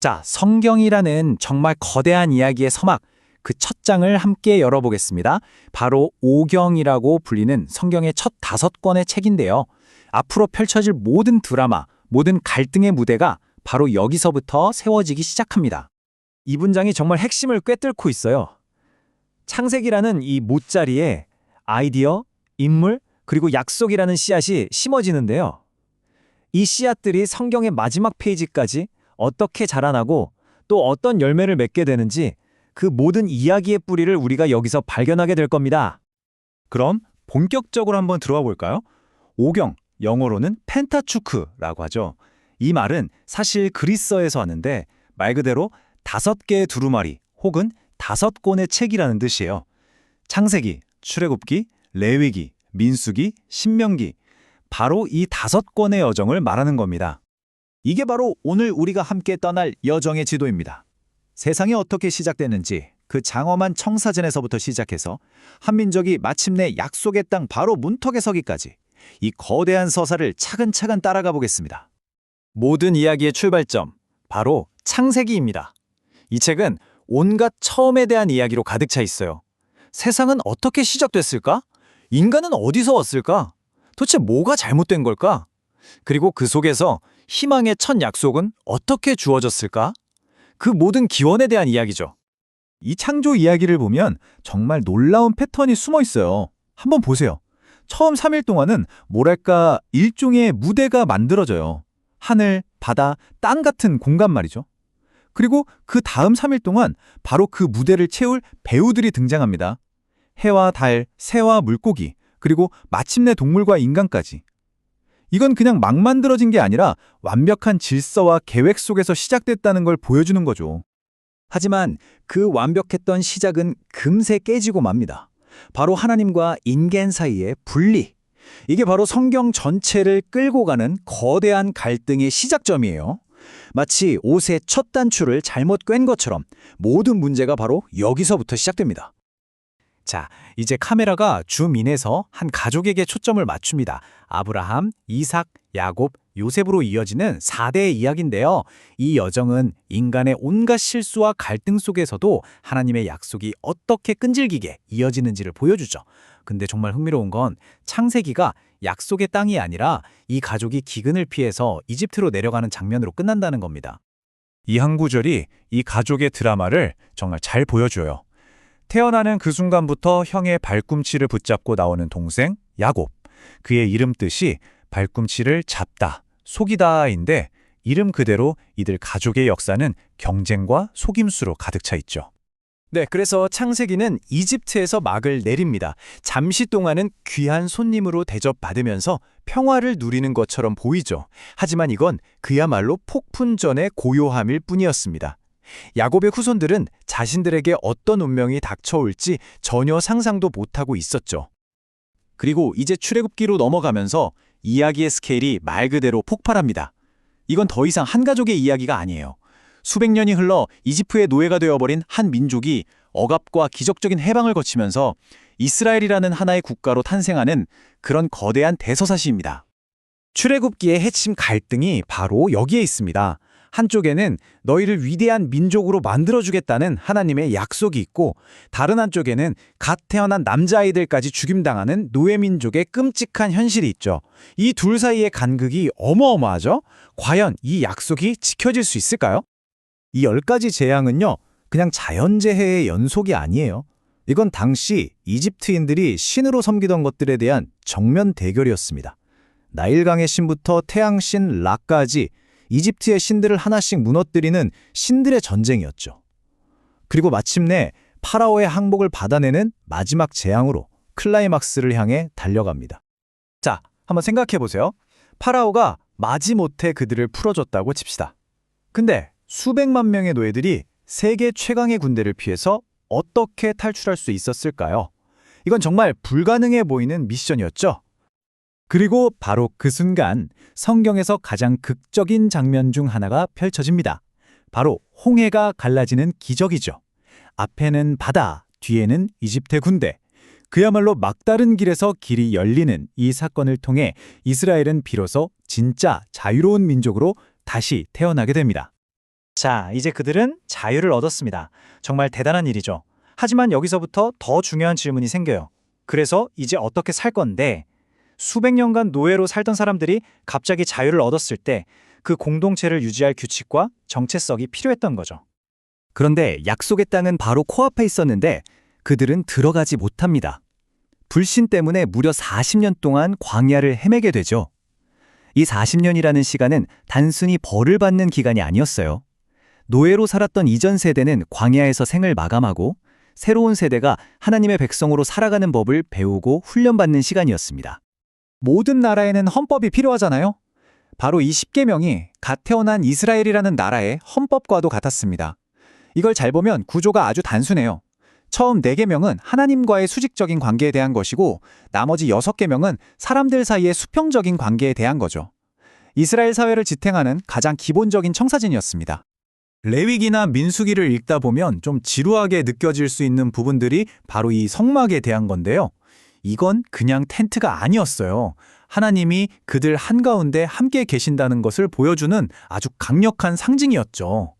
자, 성경이라는 정말 거대한 이야기의 서막, 그 첫 장을 함께 열어보겠습니다. 바로 오경이라고 불리는 성경의 첫 다섯 권의 책인데요. 앞으로 펼쳐질 모든 드라마, 모든 갈등의 무대가 바로 여기서부터 세워지기 시작합니다. 이 문장이 정말 핵심을 꿰뚫고 있어요. 창세기라는 이 못자리에 아이디어, 인물, 그리고 약속이라는 씨앗이 심어지는데요. 이 씨앗들이 성경의 마지막 페이지까지 어떻게 자라나고 또 어떤 열매를 맺게 되는지 그 모든 이야기의 뿌리를 우리가 여기서 발견하게 될 겁니다. 그럼 본격적으로 한번 들어와 볼까요? 오경, 영어로는 펜타추크라고 하죠. 이 말은 사실 그리스어에서 왔는데 말 그대로 다섯 개의 두루마리 혹은 다섯 권의 책이라는 뜻이에요. 창세기, 출애굽기, 레위기, 민수기, 신명기 바로 이 다섯 권의 여정을 말하는 겁니다. 이게 바로 오늘 우리가 함께 떠날 여정의 지도입니다. 세상이 어떻게 시작됐는지 그 장엄한 청사전에서부터 시작해서 한민족이 마침내 약속의 땅 바로 문턱에 서기까지 이 거대한 서사를 차근차근 따라가 보겠습니다. 모든 이야기의 출발점, 바로 창세기입니다. 이 책은 온갖 처음에 대한 이야기로 가득 차 있어요. 세상은 어떻게 시작됐을까? 인간은 어디서 왔을까? 도대체 뭐가 잘못된 걸까? 그리고 그 속에서 희망의 첫 약속은 어떻게 주어졌을까? 그 모든 기원에 대한 이야기죠. 이 창조 이야기를 보면 정말 놀라운 패턴이 숨어 있어요. 한번 보세요. 처음 3일 동안은 뭐랄까 일종의 무대가 만들어져요. 하늘, 바다, 땅 같은 공간 말이죠. 그리고 그 다음 3일 동안 바로 그 무대를 채울 배우들이 등장합니다. 해와 달, 새와 물고기, 그리고 마침내 동물과 인간까지. 이건 그냥 막 만들어진 게 아니라 완벽한 질서와 계획 속에서 시작됐다는 걸 보여주는 거죠. 하지만 그 완벽했던 시작은 금세 깨지고 맙니다. 바로 하나님과 인간 사이의 분리. 이게 바로 성경 전체를 끌고 가는 거대한 갈등의 시작점이에요. 마치 옷의 첫 단추를 잘못 꿰는 것처럼 모든 문제가 바로 여기서부터 시작됩니다. 자, 이제 카메라가 줌인해서 한 가족에게 초점을 맞춥니다. 아브라함, 이삭, 야곱, 요셉으로 이어지는 4대의 이야기인데요. 이 여정은 인간의 온갖 실수와 갈등 속에서도 하나님의 약속이 어떻게 끈질기게 이어지는지를 보여주죠. 근데 정말 흥미로운 건 창세기가 약속의 땅이 아니라 이 가족이 기근을 피해서 이집트로 내려가는 장면으로 끝난다는 겁니다. 이 한 구절이 이 가족의 드라마를 정말 잘 보여줘요. 태어나는 그 순간부터 형의 발꿈치를 붙잡고 나오는 동생 야곱. 그의 이름 뜻이 발꿈치를 잡다, 속이다인데 이름 그대로 이들 가족의 역사는 경쟁과 속임수로 가득 차 있죠. 네, 그래서 창세기는 이집트에서 막을 내립니다. 잠시 동안은 귀한 손님으로 대접받으면서 평화를 누리는 것처럼 보이죠. 하지만 이건 그야말로 폭풍전의 고요함일 뿐이었습니다. 야곱의 후손들은 자신들에게 어떤 운명이 닥쳐올지 전혀 상상도 못하고 있었죠. 그리고 이제 출애굽기로 넘어가면서 이야기의 스케일이 말 그대로 폭발합니다. 이건 더 이상 한 가족의 이야기가 아니에요. 수백 년이 흘러 이집트의 노예가 되어버린 한 민족이 억압과 기적적인 해방을 거치면서 이스라엘이라는 하나의 국가로 탄생하는 그런 거대한 대서사시입니다. 출애굽기의 핵심 갈등이 바로 여기에 있습니다. 한쪽에는 너희를 위대한 민족으로 만들어주겠다는 하나님의 약속이 있고 다른 한쪽에는 갓 태어난 남자아이들까지 죽임당하는 노예민족의 끔찍한 현실이 있죠. 이 둘 사이의 간극이 어마어마하죠? 과연 이 약속이 지켜질 수 있을까요? 이열 가지 재앙은요, 그냥 자연재해의 연속이 아니에요. 이건 당시 이집트인들이 신으로 섬기던 것들에 대한 정면 대결이었습니다. 나일강의 신부터 태양신 라까지 이집트의 신들을 하나씩 무너뜨리는 신들의 전쟁이었죠. 그리고 마침내 파라오의 항복을 받아내는 마지막 재앙으로 클라이막스를 향해 달려갑니다. 자, 한번 생각해 보세요. 파라오가 마지못해 그들을 풀어줬다고 칩시다. 근데 수백만 명의 노예들이 세계 최강의 군대를 피해서 어떻게 탈출할 수 있었을까요? 이건 정말 불가능해 보이는 미션이었죠. 그리고 바로 그 순간 성경에서 가장 극적인 장면 중 하나가 펼쳐집니다. 바로 홍해가 갈라지는 기적이죠. 앞에는 바다, 뒤에는 이집트 군대. 그야말로 막다른 길에서 길이 열리는 이 사건을 통해 이스라엘은 비로소 진짜 자유로운 민족으로 다시 태어나게 됩니다. 자, 이제 그들은 자유를 얻었습니다. 정말 대단한 일이죠. 하지만 여기서부터 더 중요한 질문이 생겨요. 그래서 이제 어떻게 살 건데 수백 년간 노예로 살던 사람들이 갑자기 자유를 얻었을 때 그 공동체를 유지할 규칙과 정체성이 필요했던 거죠. 그런데 약속의 땅은 바로 코앞에 있었는데 그들은 들어가지 못합니다. 불신 때문에 무려 40년 동안 광야를 헤매게 되죠. 이 40년이라는 시간은 단순히 벌을 받는 기간이 아니었어요. 노예로 살았던 이전 세대는 광야에서 생을 마감하고 새로운 세대가 하나님의 백성으로 살아가는 법을 배우고 훈련받는 시간이었습니다. 모든 나라에는 헌법이 필요하잖아요. 바로 이 10계명이 갓 태어난 이스라엘이라는 나라의 헌법과도 같았습니다. 이걸 잘 보면 구조가 아주 단순해요. 처음 4계명은 하나님과의 수직적인 관계에 대한 것이고 나머지 6계명은 사람들 사이의 수평적인 관계에 대한 거죠. 이스라엘 사회를 지탱하는 가장 기본적인 청사진이었습니다. 레위기나 민수기를 읽다 보면 좀 지루하게 느껴질 수 있는 부분들이 바로 이 성막에 대한 건데요. 이건 그냥 텐트가 아니었어요. 하나님이 그들 한가운데 함께 계신다는 것을 보여주는 아주 강력한 상징이었죠.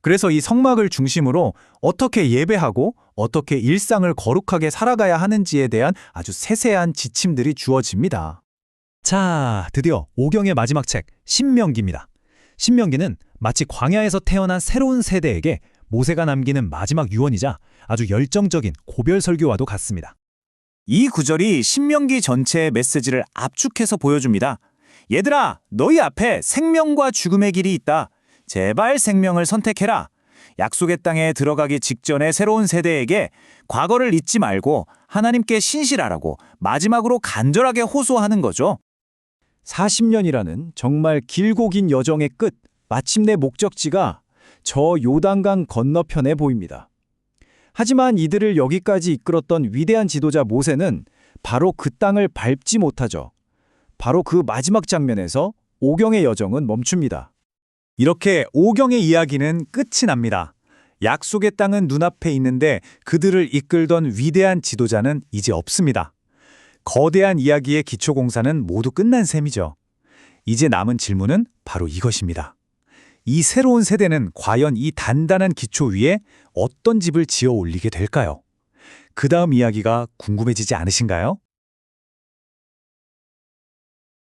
그래서 이 성막을 중심으로 어떻게 예배하고 어떻게 일상을 거룩하게 살아가야 하는지에 대한 아주 세세한 지침들이 주어집니다. 자, 드디어 오경의 마지막 책 신명기입니다. 신명기는 마치 광야에서 태어난 새로운 세대에게 모세가 남기는 마지막 유언이자 아주 열정적인 고별 설교와도 같습니다. 이 구절이 신명기 전체의 메시지를 압축해서 보여줍니다. 얘들아, 너희 앞에 생명과 죽음의 길이 있다. 제발 생명을 선택해라. 약속의 땅에 들어가기 직전의 새로운 세대에게 과거를 잊지 말고 하나님께 신실하라고 마지막으로 간절하게 호소하는 거죠. 40년이라는 정말 길고 긴 여정의 끝, 마침내 목적지가 저 요단강 건너편에 보입니다. 하지만 이들을 여기까지 이끌었던 위대한 지도자 모세는 바로 그 땅을 밟지 못하죠. 바로 그 마지막 장면에서 오경의 여정은 멈춥니다. 이렇게 오경의 이야기는 끝이 납니다. 약속의 땅은 눈앞에 있는데 그들을 이끌던 위대한 지도자는 이제 없습니다. 거대한 이야기의 기초공사는 모두 끝난 셈이죠. 이제 남은 질문은 바로 이것입니다. 이 새로운 세대는 과연 이 단단한 기초 위에 어떤 집을 지어 올리게 될까요? 그 다음 이야기가 궁금해지지 않으신가요?